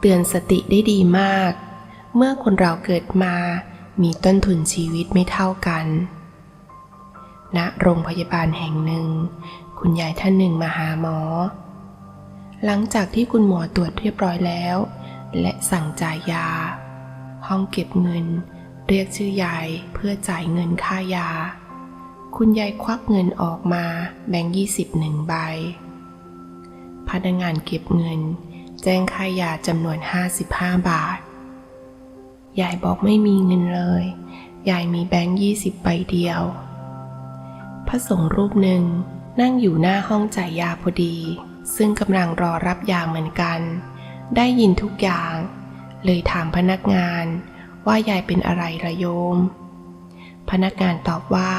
เตือนสติได้ดีมาก เมื่อคนเราเกิดมา มีต้นทุนชีวิตไม่เท่ากันณโรงพยาบาลแห่งหนึ่ง คุณยายท่านหนึ่งมาหาหมอ หลังจากที่คุณหมอตรวจเรียบร้อยแล้ว และสั่งจ่ายยา ห้องเก็บเงิน เรียกชื่อยายเพื่อจ่ายเงินค่ายา คุณยายควักเงินออกมาแบงค์ยี่สิบหนึ่งใบพนักงานเก็บเงิน แจ้งค่ายาจำนวน 55 บาท ยายบอกไม่มีเงินเลย ยายมีแบงค์ยี่สิบใบเดียว พระสงฆ์รูปหนึ่งนั่งอยู่หน้าห้องจ่ายยาพอดี ซึ่งกำลังรอรับยาเหมือนกัน ได้ยินทุกอย่าง เลยถามพนักงานว่ายายเป็นอะไรระโยม พนักงานตอบว่า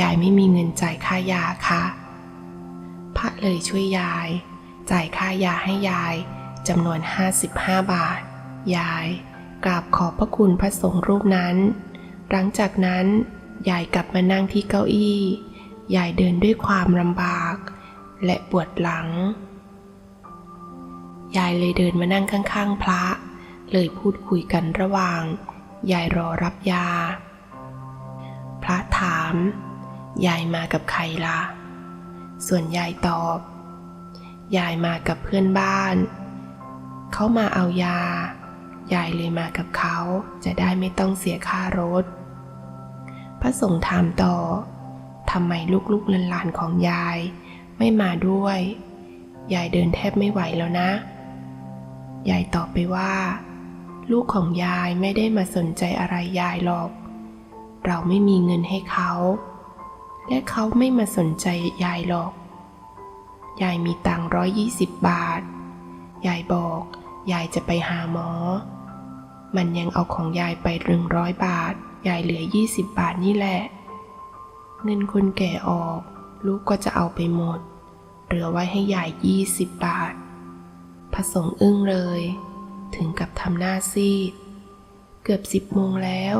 ยายไม่มีเงินจ่ายค่ายาค่ะ พระเลยช่วยยาย จ่ายค่ายาให้ยายจำนวน 55 บาท ยายกราบขอบพระคุณพระสงฆ์รูปนั้น หลังจากนั้นยายกลับมานั่งที่เก้าอี้ ยายเดินด้วยความลำบาก และปวดหลัง ยายเลยเดินมานั่งข้าง ๆ พระ เลยพูดคุยกันระหว่าง ยายรอรับยา พระถาม ยายมากับใครล่ะ ส่วนยายตอบ ยายมากับเพื่อนบ้าน เขามาเอายา ยายเลยมากับเขาจะได้ไม่ต้องเสียค่ารถ พระสงฆ์ถามต่อทำไมลูกๆหลานๆของยาย ไม่มาด้วย ยายเดินแทบไม่ไหวแล้วนะ ยายตอบไปว่า ลูกของยายไม่ได้มาสนใจอะไรยายหรอก เราไม่มีเงินให้เขา และเขาไม่มาสนใจยายหรอก ยายมีตังร้อยยี่สิบบาท ยายบอก ยายจะไปหาหมอ มันยังเอาของยายไปหนึ่งร้อยบาท ยายเหลือยี่สิบบาทนี่แหละ เงินคนแก่ออก ลูกก็จะเอาไปหมด เหลือไว้ให้ยายยี่สิบบาทพระสงฆ์อึ้งเลย ถึงกับทำหน้าซีด เกือบสิบโมงแล้ว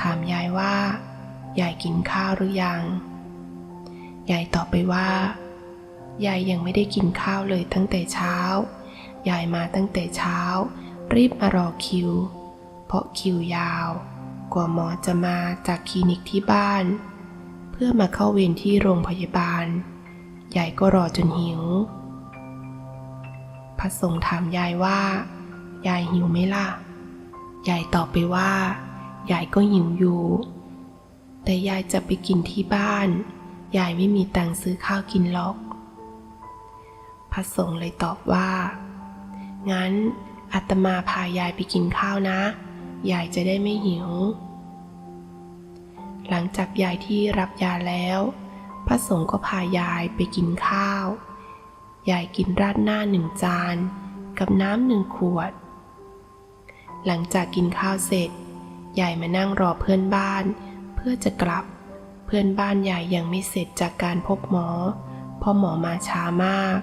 ถามยายว่า ยายกินข้าวหรือยัง ยายตอบไปว่า ยายยังไม่ได้กินข้าวเลยตั้งแต่เช้า ยายมาตั้งแต่เช้า รีบมารอคิว เพราะคิวยาว กว่าหมอจะมาจากคลินิกที่บ้าน เพื่อมาเข้าเวรที่โรงพยาบาล ยายก็รอจนหิว พระสงฆ์ถามยายว่า ยายหิวไหมล่ะ ยายตอบไปว่า ยายก็หิวอยู่ แต่ยายจะไปกินที่บ้าน ยายไม่มีตังค์ซื้อข้าวกินหรอก พระสงฆ์เลยตอบว่า งั้นอาตมาพายายไปกินข้าวนะ ยายจะได้ไม่หิว หลังจากยายที่รับยาแล้ว พระสงฆ์ก็พายายไปกินข้าว ยายกินราดหน้าหนึ่งจาน กับน้ำหนึ่งขวด หลังจากกินข้าวเสร็จ ยายมานั่งรอเพื่อนบ้าน เพื่อจะกลับ เพื่อนบ้านยายยังไม่เสร็จจากการพบหมอ เพราะหมอมาช้ามาก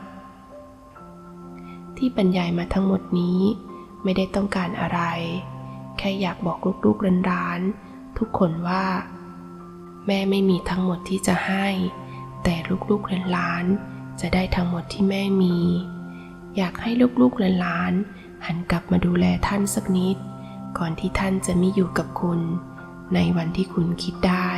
ที่บรรยายมาทั้งหมดนี้ ไม่ได้ต้องการอะไร แค่อยากบอกลูกๆร้านๆทุกคนว่า แม่ไม่มีทั้งหมดที่จะให้ แต่ลูกๆหลานๆจะได้ทั้งหมดที่แม่มี อยากให้ลูกๆหลานๆหันกลับมาดูแลท่านสักนิด ก่อนที่ท่านจะไม่อยู่กับคุณ ในวันที่คุณคิดได้